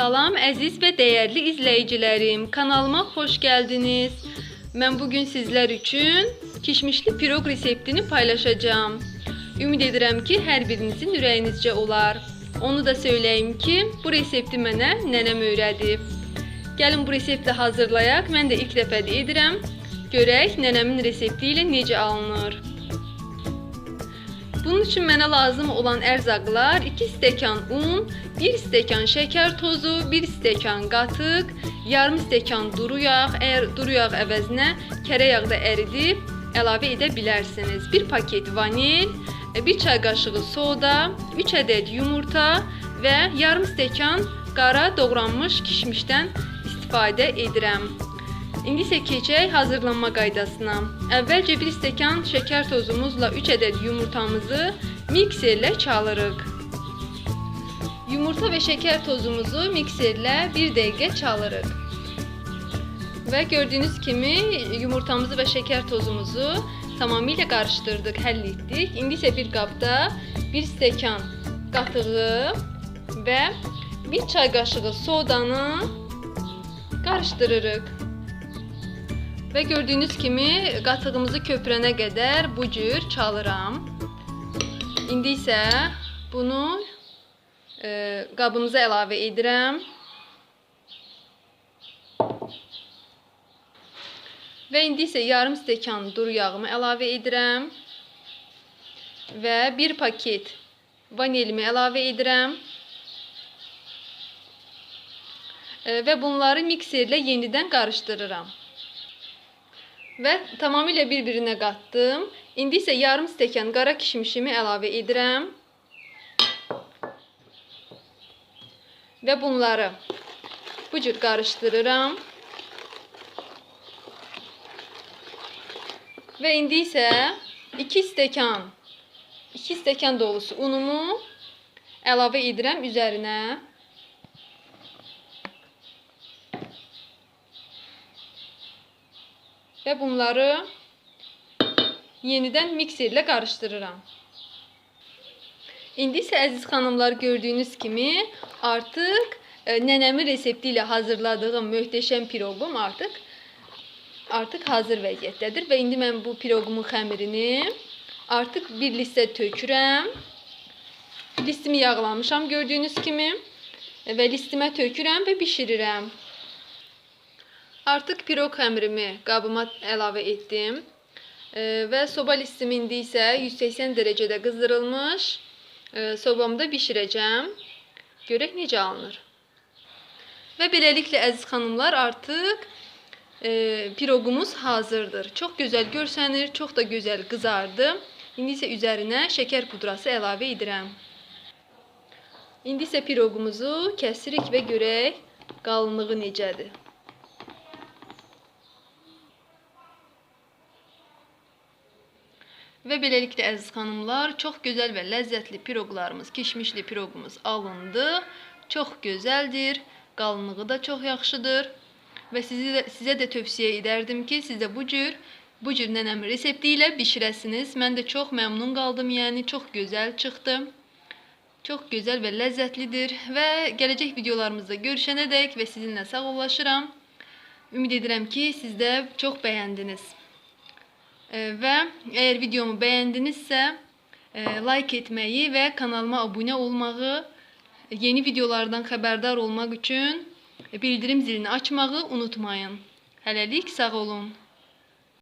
Salam əziz və dəyərli izləyicilərim. Kanalıma xoş gəldiniz. Mən bu gün sizlər üçün kişmişli piroq reseptini paylaşacağam. Ümid edirəm ki, hər birinizin ürəyinizcə olar. Onu da söyləyim ki, bu resepti mənə nənəm öyrədib. Gəlin bu resepti hazırlayaq. Mən də ilk dəfədir edirəm. Görək nənəmin resepti ilə necə alınır. Bunun üçün mənə lazım olan ərzaqlar 2 stəkan un, 1 stəkan şəkər tozu, 1 stəkan qatıq, yarım stəkan duru yağ, əgər duru yağ əvəzinə kərə yağı da əridib əlavə edə bilərsiniz. 1 paket vanil, 1 çay qaşığı soda, 3 ədəd yumurta və yarım stəkan qara doğranmış kişmişdən istifadə edirəm. İndi isə keçək hazırlanma qaydasına. Əvvəlcə 1 stəkan şəkər tozumuzla 3 ədəd yumurtamızı mikserlə çalırıq. Yumurta və şəkər tozumuzu mikserlə 1 dəqiqə çalırıq. Və gördüyünüz kimi yumurtamızı və şəkər tozumuzu tamamilə qarışdırdıq, həll etdik. İndi isə bir qabda 1 stəkan qatığı və 1 çay qaşığı sodanı qarışdırırıq. Və gördüyünüz kimi qatığımızı köpürənə qədər bu cür çalıram. İndi isə bunu e, qabımıza əlavə edirəm. Və indi isə yarım stəkan duru yağımı əlavə edirəm. Və 1 paket vanilimi əlavə edirəm. E, və bunları mikserlə yenidən qarışdırıram. Və tamamilə bir-birinə qatdım. İndi isə yarım stəkan qara kişmişimi əlavə edirəm. Və bunları bu cür qarışdırıram. Və indi isə 2 stəkan 2 stəkan dolusu unumu əlavə edirəm üzərinə. Və bunları yenidən mikserlə qarışdırıram. İndi isə əziz xanımlar gördüyünüz kimi artıq e, nənəmin resepti ilə hazırladığım möhtəşəm piroqum artıq artıq hazır vəziyyətdədir və indi mən bu piroqumun xəmirini artıq bir listə tökürəm. Listimi yağlamışam gördüyünüz kimi və listimə tökürəm və bişirirəm. Artıq piroq xəmirimi qabıma əlavə etdim. E, və soba listim indi isə 180 dərəcədə qızdırılmış. E, sobamda bişirəcəm. Görək necə alınır. Və beləliklə əziz xanımlar artıq e, piroqumuz hazırdır. Çox gözəl görsənir, çox da gözəl qızardı. İndi isə üzərinə şəkər pudrası əlavə edirəm. İndi isə piroqumuzu kəsirik və görək qalınlığı necədir. Və beləliklə əziz xanımlar, çox gözəl və ləzzətli piroqlarımız, kişmişli piroqumuz alındı. Çox gözəldir, qalınlığı da çox yaxşıdır. Və sizi də, sizə də tövsiyə ki, siz də bu cür bu cür nənəmin resepti ilə bişirəsiniz. Mən də çox məmnun qaldım, yəni çox gözəl çıxdı. Çox gözəl və ləzzətlidir və gələcək videolarımızda görüşənədək və sizinlə sağollaşıram. Ümid edirəm ki, siz də çox bəyəndiniz. Və əgər videomu bəyəndinizsə, e, like etməyi və kanalıma abunə olmağı, yeni videolardan xəbərdar olmaq üçün bildirim zilini açmağı unutmayın. Hələlik sağ olun.